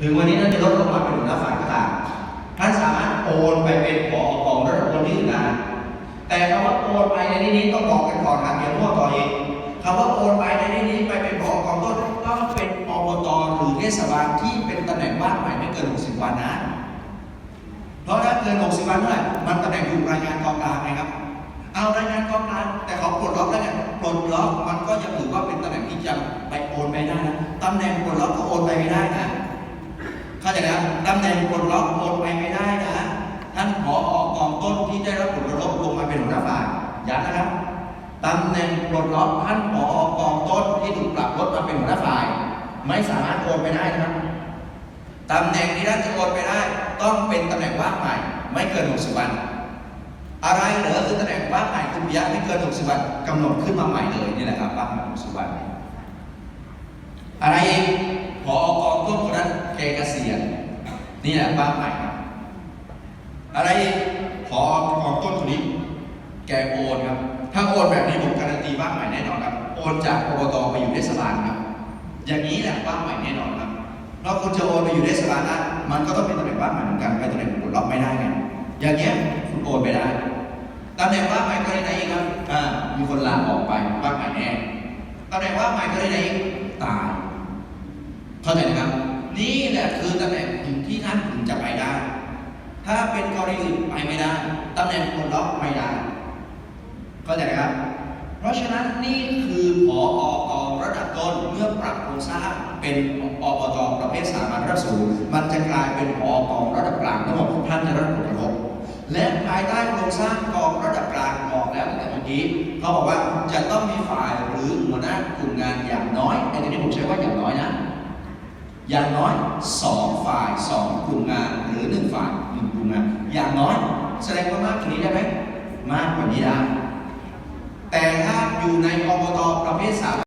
ถึงวันนี้ท่านจะลดลงมาเป็นหัวหน้าฝ่ายก็ตามท่านสามารถโอนไปเป็นผอกองระดับคนที่อื่นได้แต่คำว่าโอนไปในที่นี้ต้องบอกกันก่อนครับอย่ามั่วต่อเองคำว่าโอนไปในที่นี้ไปเป็นผอกองต้นต้องเป็นอบตหรือเทศบาลที่เป็นตำแหน่งว่างใหม่ไม่เกิน 60 วันนะเพราะถ้าเกิน 60 วันเมื่อไหร่มันตำแหน่งอยู่รายงานกองกลางไงครับ เอารายงานกองกลางแต่เขาปลดล็อกแล้วไงปลดล็อกมันก็ยังถือว่าเป็นตำแหน่งที่จะไปโอนไปได้นะตำแหน่งปลดล็อกก็โอนไปไม่ได้นะ เข้าใจนะตำแหน่งปลดล็อกโอนไปไม่ได้นะท่านผออกองต้นที่ได้รับผลกระทบลงมาเป็นหัวหน้าฝ่ายย้ำนะครับตำแหน่งปลดล็อกท่านผอกองต้นที่ถูกปรับลดมาเป็นหัวหน้าฝ่าย ไม่สามารถโอนไปได้นะครับตำแหน่งที่ท่านจะโอนไปได้ ต้องเป็นตำแหน่งว่างใหม่ ไม่เกิน60วันอะไรเหรอคือตำแหน่งว่างใหม่คุณปิยะไม่เกิน60วันกำหนดขึ้นมาใหม่เลยนี่แหละครับว่างใหม่60วันอะไรอีก นี่แหละว่างใหม่ครับอะไรพอกองต้นคนนี้ แกโอนครับ ถ้าโอนแบบนี้ผมการันตีว่างใหม่แน่นอนครับ โอนจากอบตไปอยู่เทศบาลครับ อย่างนี้แหละว่างใหม่แน่นอนครับเราคุณจะโอนไปอยู่เทศบาลนั้นมันก็ต้องเป็นตำแหน่งว่างใหม่เหมือนกันไปตำแหน่งปลดล็อกไม่ได้ไงอย่างเงี้ยคุณโอนไปได้ตำแหน่งว่างใหม่ก็ได้ไหนอีกครับ อ่า มีคนลาออกไปว่างใหม่แน่ตำแหน่งว่างใหม่ก็ได้ไหนอีกตาย เข้าใจนะครับ นี่แหละคือตำแหน่งที่ท่านถึงจะไปได้ ถ้าเป็นกรณีอื่นไปไม่ได้ตำแหน่งปลดล็อกไม่ได้เข้าใจครับ เพราะฉะนั้นนี่คือผออกองระดับต้นเมื่อปรับโครงสร้างเป็นอบตประเภทสามัญระดับสูงมันจะกลายเป็นผอกองระดับกลางทั้งหมดท่านจะรับผลกระทบและภายใต้โครงสร้างกองระดับกลางบอกแล้วตั้งแต่เมื่อกี้เขาบอกว่าจะต้องมีฝ่ายหรือหัวหน้ากลุ่มงานอย่างน้อยไอ้ตัวนี้ผมใช้ว่าอย่างน้อยนะ อย่างน้อยสองฝ่ายสองกลุ่มงานหรือหนึ่งฝ่ายหนึ่งกลุ่มงาน อย่างน้อยแสดงว่ามากกว่านี้ได้ไหมมากกว่านี้ได้แต่ถ้าอยู่ในอบตประเภทสาม